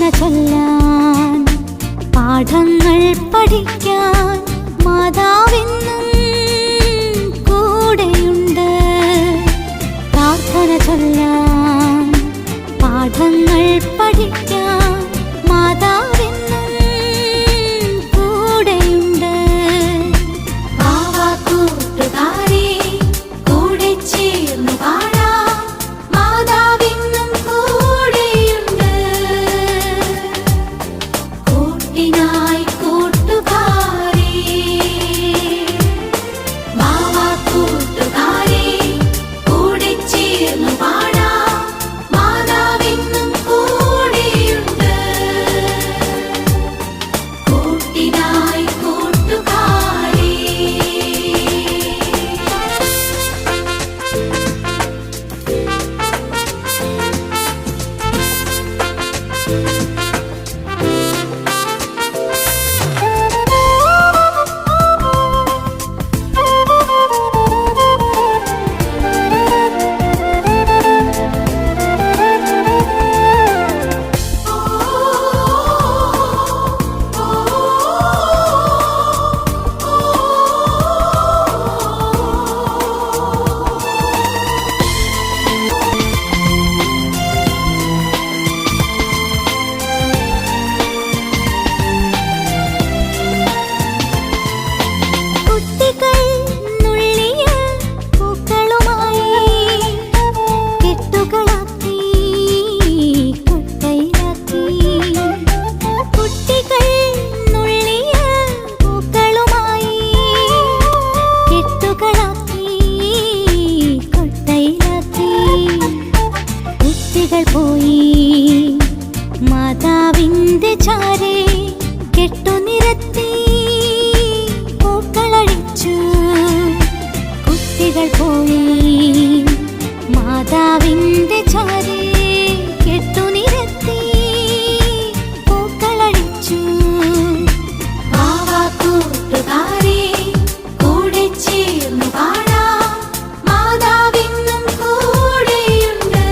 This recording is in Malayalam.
കഥ ചൊല്ലാൻ പാഠങ്ങൾ പഠിക്കാൻ മാതാവെന്നും കൂടെയുണ്ട്. പ്രാർത്ഥന ചൊല്ലാൻ പാഠങ്ങൾ മഴകൾ പോയി മാതാവിന്റെ ചാരി കെട്ടു നിരത്തി പൂക്കളടിച്ചു കൂട്ടുകാരെ കൂടെ ചേർന്നു പാടാം. മാതാവിന്നും കൂടെയുണ്ട്.